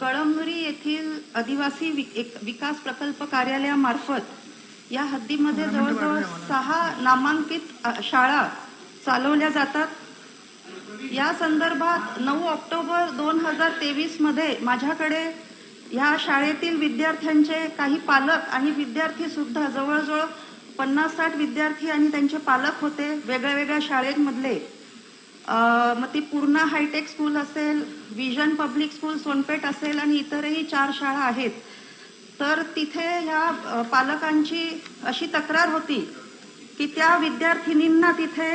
कळमनुरी येथील आदिवासी विकास प्रकल्प कार्यालयामार्फत या हद्दीमध्ये जवळजवळ. सहा नामांकित शाळा चालवल्या जातात. या संदर्भात नऊ ऑक्टोबर दोन हजार तेवीसमध्ये माझ्याकडे या शाळेतील विद्यार्थ्यांचे काही पालक आणि विद्यार्थी सुद्धा जवळजवळ पन्नास साठ विद्यार्थी आणि त्यांचे पालक होते. वेगळ्या वेगळ्या शाळेमधले. मग ती पूर्णा हायटेक स्कूल असेल विजन पब्लिक स्कूल सोनपेठ असेल आणि इतरही चार शाळा आहेत तर तिथे ह्या पालकांची अशी तक्रार होती की त्या विद्यार्थिनींना तिथे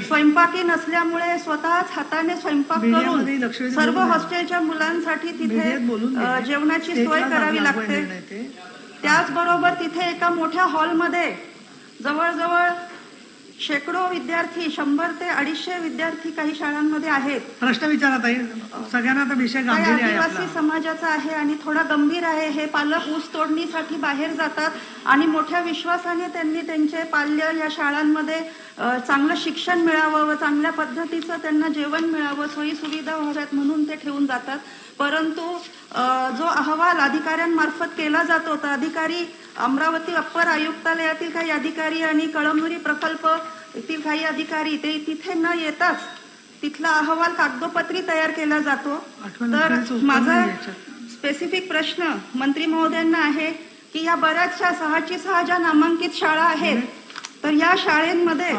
स्वयंपाकी नसल्यामुळे स्वतःच हाताने स्वयंपाक करून सर्व हॉस्टेलच्या मुलांसाठी तिथे. जेवणाची सोय करावी लागते. त्याचबरोबर तिथे एका मोठ्या हॉलमध्ये जवळजवळ शेकडो विद्यार्थी शंभर ते अडीचशे विद्यार्थी काही शाळांमध्ये आहेत. प्रश्न विचारत आहे सगळ्यांना आता विषय काही गांभीर्य आहे आदिवासी आपला. समाजाचा आहे आणि थोडा गंभीर आहे. हे पालक ऊस तोडणीसाठी बाहेर जातात आणि मोठ्या विश्वासाने त्यांनी त्यांचे पाल्य या शाळांमध्ये अ, चांगलं शिक्षण मिळावं व चांगल्या पद्धतीचं त्यांना जेवण मिळावं सोयी सुविधा व्हाव्यात म्हणून ते ठेवून जातात. परंतु अ, जो अहवाल अधिकाऱ्यांमार्फत केला जातो तर अधिकारी अमरावती अप्पर आयुक्तालयातील काही अधिकारी आणि कळमनुरी प्रकल्प येथील काही अधिकारी ते तिथे न येताच तिथला अहवाल कागदोपत्री तयार केला जातो तर माझा. स्पेसिफिक प्रश्न मंत्री महोदयांना आहे की या बऱ्याचशा सहाची सहा ज्या नामांकित शाळा आहेत तर या शाळेमध्ये?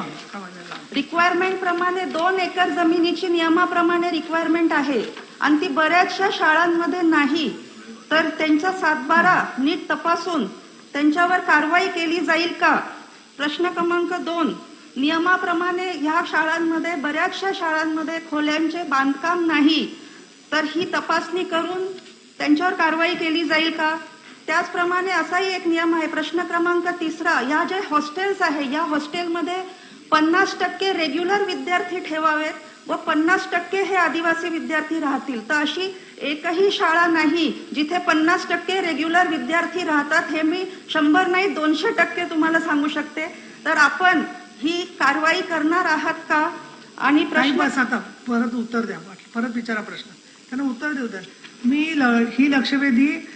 रिक्वायरमेंट प्रमाणे दोन एकर जमिनीची नियमाप्रमाणे रिक्वायरमेंट आहे आणि ती बऱ्याचशा शाळांमध्ये नाही तर त्यांचा सातबारा नीट तपासून त्यांच्यावर कारवाई केली जाईल का? प्रश्न क्रमांक दोन. नियमाप्रमाणे ह्या शाळांमध्ये बऱ्याचशा शाळांमध्ये खोल्यांचे बांधकाम नाही. तर ही तपासणी करून त्यांच्यावर कारवाई केली जाईल का? त्याचप्रमाणे असाही एक नियम आहे प्रश्न क्रमांक तिसरा. या जे हॉस्टेल्स आहे या हॉस्टेलमध्ये पन्नास टक्के रेग्युलर विद्यार्थी ठेवावेत. व पन्नास टक्के हे आदिवासी विद्यार्थी राहतील. तर अशी एकही शाळा नाही जिथे पन्नास टक्के रेग्युलर विद्यार्थी राहतात हे मी शंभर नाही दोनशे टक्के तुम्हाला सांगू शकते. तर आपण ही कारवाई करणार आहात का? आणि प्रश्न बस आता परत उत्तर द्या. परत विचारा प्रश्न. त्यांना उत्तर देऊ द्या. मी ल- ही लक्षवेधी